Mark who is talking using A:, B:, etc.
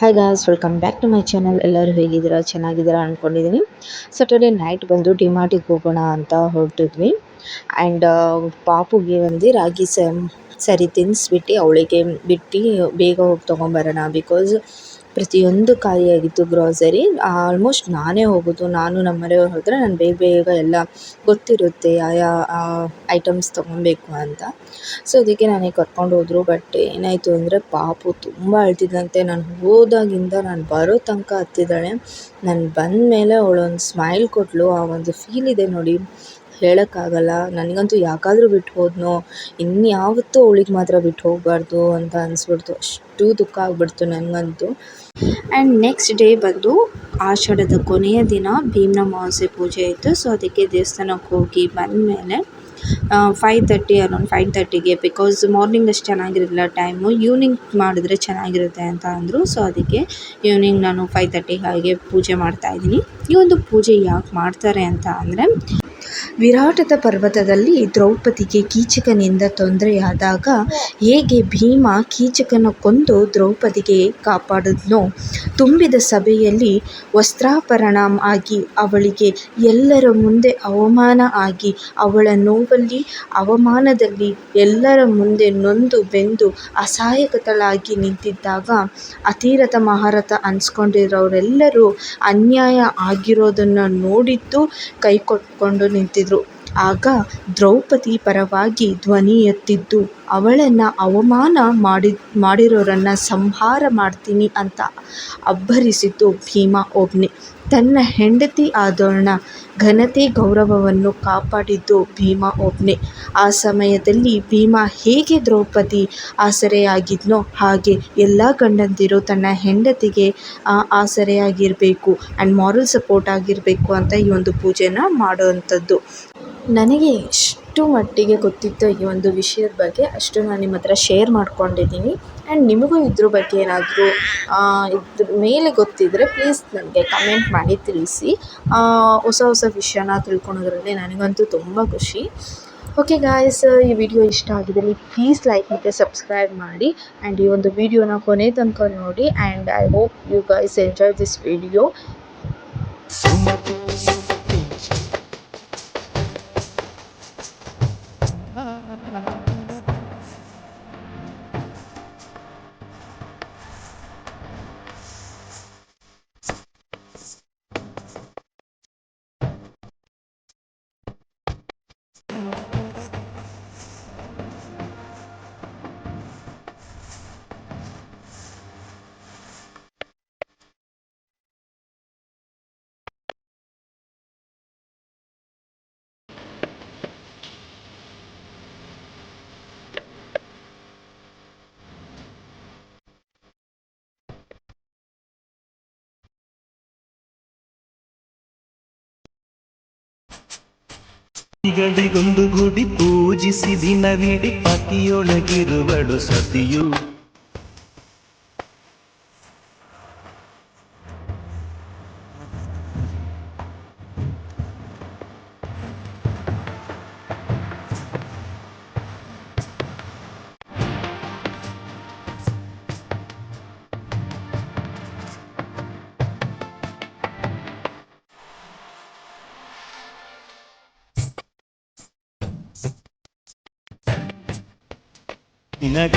A: Hi guys welcome back to my channel ಎಲ್ಲರೂ ಹೇಗಿದ್ದೀರಾ? ಚೆನ್ನಾಗಿದ್ದೀರಾ ಅಂದ್ಕೊಂಡಿದ್ದೀನಿ ಸ್ಯಾಟರ್ಡೇ ನೈಟ್ ಬಂದು ಡಿಮಾರ್ಟಿಗೆ ಹೋಗೋಣ ಅಂತ ಹೊರಟಿದ್ವಿ. ಆ್ಯಂಡ್ ಪಾಪುಗೆ ಒಂದು ರಾಗಿ ಸರಿ ತಿನ್ನಿಸ್ಬಿಟ್ಟು ಅವಳಿಗೆ ಬಿಟ್ಟು ಬೇಗ ಹೋಗಿ ತೊಗೊಂಬರೋಣ ಬಿಕಾಸ್ ಪ್ರತಿಯೊಂದು ಖಾಲಿಯಾಗಿತ್ತು ಗ್ರೋಸರಿ ಆಲ್ಮೋಸ್ಟ್ ನಾನೇ ಹೋಗೋದು. ನಾನು ನಮ್ಮ ಮನೆಯವ್ರು ಹೋದರೆ ನಾನು ಬೇಗ ಬೇಗ ಎಲ್ಲ ಗೊತ್ತಿರುತ್ತೆ ಯಾವ ಐಟಮ್ಸ್ ತೊಗೊಬೇಕು ಅಂತ. ಸೊ ಅದಕ್ಕೆ ನನಗೆ ಕರ್ಕೊಂಡು ಹೋದರು. ಬಟ್ ಏನಾಯಿತು ಅಂದರೆ ಪಾಪು ತುಂಬ ಅಳ್ತಿದ್ದಂತೆ. ನಾನು ಹೋದಾಗಿಂದ ನಾನು ಬರೋ ತನಕ ಹತ್ತಿದ್ದಾಳೆ. ನಾನು ಬಂದ ಮೇಲೆ ಅವಳೊಂದು ಸ್ಮೈಲ್ ಕೊಟ್ಟಳು ಆ ಒಂದು ಫೀಲ್ ಇದೆ ನೋಡಿ. ಹೇಳೋಕ್ಕಾಗಲ್ಲ. ನನಗಂತೂ ಯಾಕಾದರೂ ಬಿಟ್ಟು ಹೋದ್ನೋ ಇನ್ಯಾವತ್ತೂ ಅವಳಿಗೆ ಮಾತ್ರ ಬಿಟ್ಟು ಹೋಗಬಾರ್ದು ಅಂತ ಅನಿಸ್ಬಿಡ್ತು. ಅಷ್ಟು ದುಃಖ ಆಗಿಬಿಡ್ತು ನನಗಂತೂ. ಆ್ಯಂಡ್ ನೆಕ್ಸ್ಟ್ ಡೇ ಬಂದು ಆಷಾಢದ ಕೊನೆಯ ದಿನ ಭೀಮನ ಅಮಾವಾಸ್ಯೆ ಪೂಜೆ ಇತ್ತು. ಸೊ ಅದಕ್ಕೆ ದೇವಸ್ಥಾನಕ್ಕೆ ಹೋಗಿ ಬಂದಮೇಲೆ ಫೈವ್ ತರ್ಟಿ ಅರೌಂಡ್ ಫೈವ್ ತರ್ಟಿಗೆ ಬಿಕಾಸ್ ಮಾರ್ನಿಂಗ್ ಅಷ್ಟು ಚೆನ್ನಾಗಿರಲಿಲ್ಲ ಟೈಮು ಈವ್ನಿಂಗ್ ಮಾಡಿದ್ರೆ ಚೆನ್ನಾಗಿರುತ್ತೆ ಅಂತ ಅಂದರು. ಸೊ ಅದಕ್ಕೆ ಈವ್ನಿಂಗ್ ನಾನು ಫೈವ್ ತರ್ಟಿ ಹಾಗೆ ಪೂಜೆ ಮಾಡ್ತಾಯಿದ್ದೀನಿ ಈ ಒಂದು ಪೂಜೆ ಯಾಕೆ ಮಾಡ್ತಾರೆ ಅಂತ ಅಂದರೆ ವಿರಾಟದ ಪರ್ವತದಲ್ಲಿ ದ್ರೌಪದಿಗೆ ಕೀಚಕನಿಂದ ತೊಂದರೆಯಾದಾಗ ಹೇಗೆ ಭೀಮ ಕೀಚಕನ ಕೊಂದು ದ್ರೌಪದಿಗೆ ಕಾಪಾಡಿದ್ನೋ? ತುಂಬಿದ ಸಭೆಯಲ್ಲಿ ವಸ್ತ್ರಾಪರಣ ಆಗಿ ಅವಳಿಗೆ ಎಲ್ಲರ ಮುಂದೆ ಅವಮಾನ ಆಗಿ ಅವಳ ನೋವಲ್ಲಿ, ಅವಮಾನದಲ್ಲಿ ಎಲ್ಲರ ಮುಂದೆ ನೊಂದು ಬೆಂದು ಅಸಹಾಯಕತಳಾಗಿ ನಿಂತಿದ್ದಾಗ ಅತಿರಥ ಮಹಾರಥ ಅನ್ಸ್ಕೊಂಡಿರೋರೆಲ್ಲರೂ ಅನ್ಯಾಯ ಆಗಿರೋದನ್ನು ನೋಡಿದ್ದು ಕೈ ಕೊಟ್ಕೊಂಡು ನಿಂತಿದ್ದರು ಆಗ ದ್ರೌಪದಿ ಪರವಾಗಿ ಧ್ವನಿ ಎತ್ತಿದ್ದು, ಅವಳನ್ನು ಅವಮಾನ ಮಾಡಿ, ಮಾಡಿರೋರನ್ನು ಸಂಹಾರ ಮಾಡ್ತೀನಿ ಅಂತ ಅಬ್ಬರಿಸಿದ್ದು ಭೀಮ ಒಬ್ಬನೇ ತನ್ನ ಹೆಂಡತಿ ಆದೋಳ್ನ ಘನತೆ ಗೌರವವನ್ನು ಕಾಪಾಡಿದ್ದು ಭೀಮ ಒಬ್ಬನೇ ಆ ಸಮಯದಲ್ಲಿ ಭೀಮ ಹೇಗೆ ದ್ರೌಪದಿ ಆಸರೆಯಾಗಿದ್ನೋ ಹಾಗೆ ಎಲ್ಲ ಗಂಡಂದಿರು ತನ್ನ ಹೆಂಡತಿಗೆ ಆಸರೆಯಾಗಿರಬೇಕು ಆ್ಯಂಡ್ ಮಾರಲ್ ಸಪೋರ್ಟ್ ಆಗಿರಬೇಕು ಅಂತ ಈ ಒಂದು ಪೂಜೆನ ಮಾಡುವಂಥದ್ದು. ನನಗೆ ಎಷ್ಟು ಮಟ್ಟಿಗೆ ಗೊತ್ತಿತ್ತು ಈ ಒಂದು ವಿಷಯದ ಬಗ್ಗೆ. ಅಷ್ಟು ನಾನು ನಿಮ್ಮ ಹತ್ರ ಶೇರ್ ಮಾಡ್ಕೊಂಡಿದ್ದೀನಿ. ಆ್ಯಂಡ್ ನಿಮಗೂ ಇದ್ರ ಬಗ್ಗೆ ಏನಾದರೂ ಇದ್ರ ಮೇಲೆ ಗೊತ್ತಿದ್ದರೆ ಪ್ಲೀಸ್ ನನಗೆ ಕಮೆಂಟ್ ಮಾಡಿ ತಿಳಿಸಿ. ಹೊಸ ಹೊಸ ವಿಷಯನ ತಿಳ್ಕೊಳೋದ್ರಲ್ಲಿ ನನಗಂತೂ ತುಂಬ ಖುಷಿ. ಓಕೆ ಗಾಯ್ಸ್ ಈ ವಿಡಿಯೋ ಇಷ್ಟ ಆಗಿದ್ದಲ್ಲಿ ಪ್ಲೀಸ್ ಲೈಕ್ ಮತ್ತು ಸಬ್ಸ್ಕ್ರೈಬ್ ಮಾಡಿ. ಆ್ಯಂಡ್ ಈ ಒಂದು ವಿಡಿಯೋನ ಕೊನೆ ತನಕ ನೋಡಿ. And I hope you guys enjoy this video
B: ಗಳಿಗೊಂದು ಗುಡಿ ಪೂಜಿಸಿ ದಿನವಿಡಿ ಪತಿಯೊಳಗಿರುವಳು ಸತಿಯು ನಿನಗ